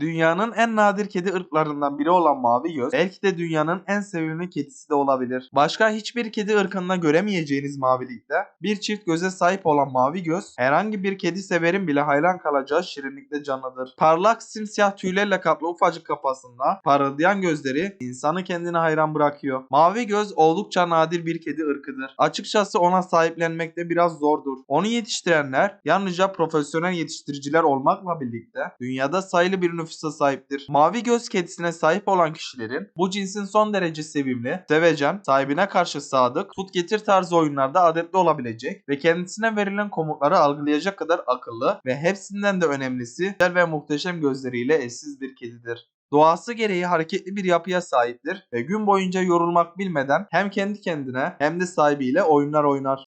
Dünyanın en nadir kedi ırklarından biri olan mavi göz belki de dünyanın en sevimli kedisi de olabilir. Başka hiçbir kedi ırkında göremeyeceğiniz mavilikte bir çift göze sahip olan mavi göz herhangi bir kedi severin bile hayran kalacağı şirinlikte canlıdır. Parlak simsiyah tüylerle kaplı ufacık kafasında parıldayan gözleri insanı kendine hayran bırakıyor. Mavi göz oldukça nadir bir kedi ırkıdır. Açıkçası ona sahiplenmek de biraz zordur. Onu yetiştirenler yalnızca profesyonel yetiştiriciler olmakla birlikte dünyada sayılı bir nüfusa sahiptir. Mavi göz kedisine sahip olan kişilerin bu cinsin son derece sevimli, sevecen, sahibine karşı sadık, tut getir tarzı oyunlarda adetli olabilecek ve kendisine verilen komutları algılayacak kadar akıllı ve hepsinden de önemlisi güzel ve muhteşem gözleriyle eşsiz bir kedidir. Doğası gereği hareketli bir yapıya sahiptir ve gün boyunca yorulmak bilmeden hem kendi kendine hem de sahibiyle oyunlar oynar.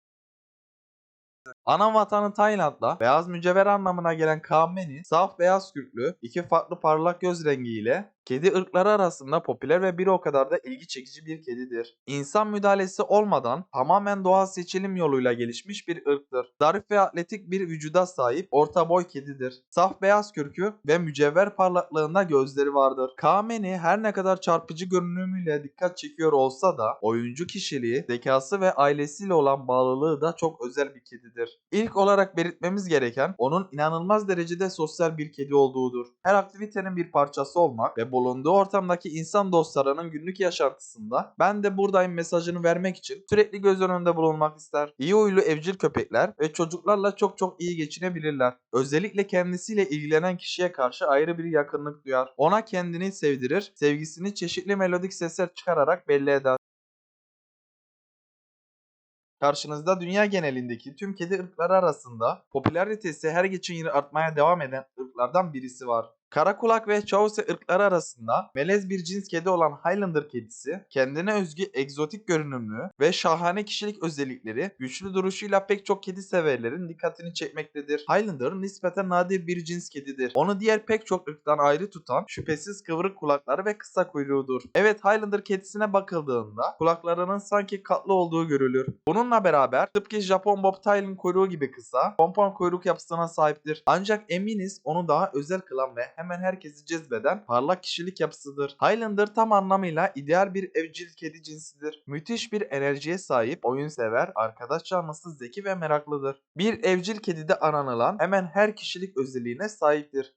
Ana vatanı Tayland'da beyaz mücevher anlamına gelen Kameni, saf beyaz kürklü, iki farklı parlak göz rengiyle kedi ırkları arasında popüler ve bir o kadar da ilgi çekici bir kedidir. İnsan müdahalesi olmadan tamamen doğal seçilim yoluyla gelişmiş bir ırktır. Zarif ve atletik bir vücuda sahip orta boy kedidir. Saf beyaz kürkü ve mücevher parlaklığında gözleri vardır. Kameni her ne kadar çarpıcı görünümüyle dikkat çekiyor olsa da oyuncu kişiliği, zekası ve ailesiyle olan bağlılığı da çok özel bir kedidir. İlk olarak belirtmemiz gereken onun inanılmaz derecede sosyal bir kedi olduğudur. Her aktivitenin bir parçası olmak ve bulunduğu ortamdaki insan dostlarının günlük yaşantısında ben de buradayım mesajını vermek için sürekli göz önünde bulunmak ister. İyi huylu evcil köpekler ve çocuklarla çok çok iyi geçinebilirler. Özellikle kendisiyle ilgilenen kişiye karşı ayrı bir yakınlık duyar. Ona kendini sevdirir, sevgisini çeşitli melodik sesler çıkararak belli eder. Karşınızda dünya genelindeki tüm kedi ırkları arasında popülaritesi her geçen yıl artmaya devam eden ırklardan birisi var. Kara kulak ve Chaucer ırkları arasında melez bir cins kedi olan Highlander kedisi, kendine özgü egzotik görünümlü ve şahane kişilik özellikleri güçlü duruşuyla pek çok kedi severlerin dikkatini çekmektedir. Highlander nispeten nadir bir cins kedidir. Onu diğer pek çok ırktan ayrı tutan şüphesiz kıvrık kulakları ve kısa kuyruğudur. Evet Highlander kedisine bakıldığında kulaklarının sanki katlı olduğu görülür. Bununla beraber tıpkı Japon Bobtail'in kuyruğu gibi kısa, pompon kuyruk yapısına sahiptir. Ancak eminiz onu daha özel kılan ve hemen herkesi cezbeden parlak kişilik yapısıdır. Highlander tam anlamıyla ideal bir evcil kedi cinsidir. Müthiş bir enerjiye sahip, oyun sever, arkadaş canlısı, zeki ve meraklıdır. Bir evcil kedide aranılan hemen her kişilik özelliğine sahiptir.